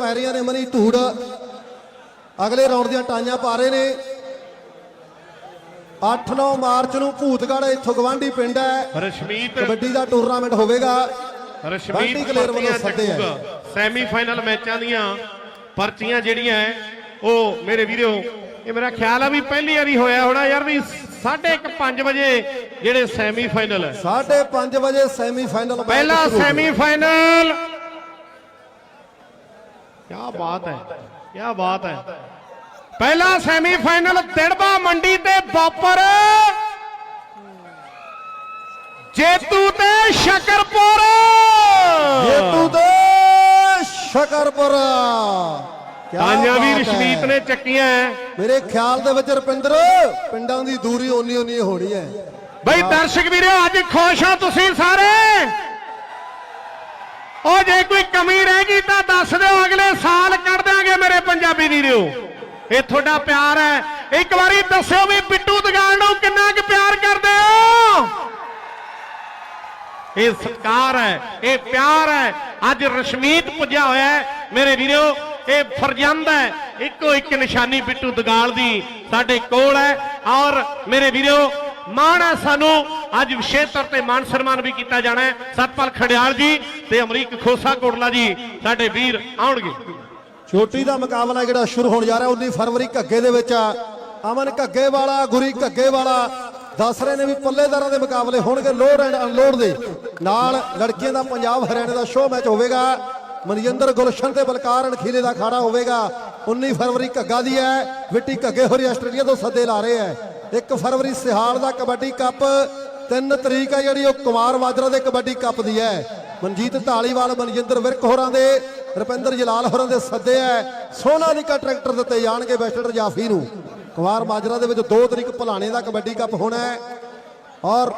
ਪੈ ਰਹੀਆਂ ਨੇ ਮਨੀ ਧੂੜ ਅਗਲੇ ਰਾਉਂਡ ਦੀਆਂ ਟਾਈਆਂ ਪਾ ਰਹੇ ਨੇ। 8-9 ਮਾਰਚ ਨੂੰ ਭੂਤਗੜ ਇੱਥੋਂ ਗਵਾਂਢੀ ਪਿੰਡ ਹੈ। ਰਸ਼ਮੀਤ ਕਬੱਡੀ ਦਾ ਟੂਰਨਾਮੈਂਟ ਹੋਵੇਗਾ। ਰਸ਼ਮੀਤ ਕਲੇਰ ਵੱਲੋਂ ਸੱਦੇ ਆ। ਚੱਕੂਗਾ। ਸੈਮੀ ਫਾਈਨਲ ਮੈਚਾਂ ਦੀਆਂ ਪਰਚੀਆਂ ਜਿਹੜੀਆਂ ਹੈ, ਉਹ ਮੇਰੇ ਵੀਰੋ ਇਹ ਮੇਰਾ ਖਿਆਲ ਆ ਵੀ ਪਹਿਲੀ ਵਾਰੀ ਹੋਇਆ ਹੋਣਾ ਯਾਰ ਵੀ 5:30 ਵਜੇ ਜਿਹੜੇ ਸੈਮੀ ਫਾਈਨਲ ਹੈ 5:30 ਵਜੇ ਸੈਮੀ ਫਾਈਨਲ ਪਹਿਲਾ ਸੈਮੀ ਫਾਈਨਲ ਕੀ ਬਾਤ ਹੈ ਕੀ ਬਾਤ ਹੈ। ਪਹਿਲਾ ਸੈਮੀ ਫਾਈਨਲ ਦਿੜਬਾ ਮੰਡੀ ਤੇ ਬਾਪਰ ਜੇਤੂ ਤੇ ਸ਼ਕਰਪੁਰ। ਜੇਤੂ ਦੇ ਸ਼ਕਰਪੁਰ। ਤਾਂਆਂ ਵੀ। ਰਸ਼ਮੀਤ ਨੇ ਚੱਕੀਆਂ। ਮੇਰੇ ਖਿਆਲ ਦੇ ਵਿੱਚ ਰੁਪਿੰਦਰ ਪਿੰਡਾਂ ਦੀ ਦੂਰੀ ਓਨੀ ਓਨੀ ਹੋਣੀ ਹੈ ਬਈ ਦਰਸ਼ਕ ਵੀਰੋ ਅੱਜ ਖੁਸ਼ ਹੋ ਤੁਸੀਂ ਸਾਰੇ। ਉਹ ਜੇ ਕੋਈ ਕਮੀ ਰਹਿ ਗਈ ਤਾਂ ਦੱਸ ਦਿਓ, ਅਗਲੇ ਸਾਲ ਕੱਢ ਦਿਆਂਗੇ ਮੇਰੇ ਪੰਜਾਬੀ ਵੀਰੋ। ਇਹ ਤੁਹਾਡਾ ਪਿਆਰ ਹੈ। ਇੱਕ ਵਾਰੀ ਦੱਸਿਓ ਵੀ ਬਿੱਟੂ ਦਗਾਲ ਨੂੰ ਕਿੰਨਾ ਕੁ ਪਿਆਰ ਕਰਦੇ ਹੋ? ਇਹ ਸਤਕਾਰ ਹੈ, ਇਹ ਪਿਆਰ ਹੈ। ਅੱਜ ਰਸ਼ਮੀਤ ਪੁੱਜਿਆ ਹੋਇਆ ਹੈ, ਮੇਰੇ ਵੀਰੋ, ਇਹ ਫਰਜ਼ੰਦ ਹੈ। ਇੱਕੋ ਇੱਕ ਨਿਸ਼ਾਨੀ ਬਿੱਟੂ ਦਗਾਲ ਦੀ ਸਾਡੇ ਕੋਲ ਹੈ। ਔਰ ਮੇਰੇ ਵੀਰੋ, ਮਾਣ ਹੈ ਸਾਨੂੰ ਅੱਜ ਵਿਸ਼ੇਸ਼ ਤੌਰ ਤੇ ਮਾਨ ਸਨਮਾਨ ਵੀ ਕੀਤਾ ਜਾਣਾ ਹੈ। ਸਤਪਾਲ ਖੜਿਆਲ ਜੀ ਤੇ ਅਮਰੀਕ ਖੋਸਾ ਕੋਟਲਾ ਜੀ, ਸਾਡੇ ਵੀਰ ਆਉਣਗੇ। ਛੋਟੀ ਦਾ ਮੁਕਾਬਲਾ ਜਿਹੜਾ ਸ਼ੁਰੂ ਹੋਣ ਜਾ ਰਿਹਾ 19 ਫਰਵਰੀ ਘੱਗੇ ਦੇ ਵਿੱਚ ਆ। ਅਮਨ ਘੱਗੇ ਵਾਲਾ, ਗੁਰੀ ਘੱਗੇ ਵਾਲਾ ਦੱਸ ਰਹੇ ਨੇ ਵੀ ਪੱਲੇਦਾਰਾਂ ਦੇ ਮੁਕਾਬਲੇ ਹੋਣਗੇ ਲੋਡ ਐਂਡ ਅਨਲੋਡ ਦੇ। ਨਾਲ ਲੜਕੀਆਂ ਦਾ ਪੰਜਾਬ ਹਰਿਆਣੇ ਦਾ ਸ਼ੋਅ ਮੈਚ ਹੋਵੇਗਾ। ਮਨਜਿੰਦਰ ਗੁਲਸ਼ਨ ਤੇ ਬਲਕਾਰ ਅਣਖੀਲੇ ਦਾ ਖਾੜਾ ਹੋਵੇਗਾ। 19 ਫਰਵਰੀ ਘੱਗਾ ਦੀ ਹੈ। ਮਿੱਟੀ ਘੱਗੇ ਹੋਰੀ ਆਸਟ੍ਰੇਲੀਆ ਤੋਂ ਸੱਦੇ ਲਾ ਰਹੇ ਹੈ। 1 ਫਰਵਰੀ ਸਿਹਾਲ ਦਾ ਕਬੱਡੀ ਕੱਪ 3 ਤਰੀਕ ਹੈ ਜਿਹੜੀ ਉਹ ਕੁਮਾਰ ਮਾਜਰਾ ਦੇ ਕਬੱਡੀ ਕੱਪ ਦੀ ਹੈ। ਮਨਜੀਤ ਢਾਲੀਵਾਲ, ਮਨਜਿੰਦਰ ਵਿਰਕ ਹੋਰਾਂ ਦੇ, ਰੁਪਿੰਦਰ ਜਲਾਲ ਹੋਰਾਂ ਦੇ ਸੱਦੇ ਹੈ। ਸੋਨਾਲੀਕਾ ਟਰੈਕਟਰ ਦਿੱਤੇ ਜਾਣਗੇ ਵੈਸਟਰ ਜਾਫੀ ਨੂੰ। ਕੁਮਾਰ ਮਾਜਰਾ ਦੇ ਵਿੱਚ 2 ਤਰੀਕ ਭਲਾਣੇ ਦਾ ਕਬੱਡੀ ਕੱਪ ਹੋਣਾ ਹੈ। ਔਰ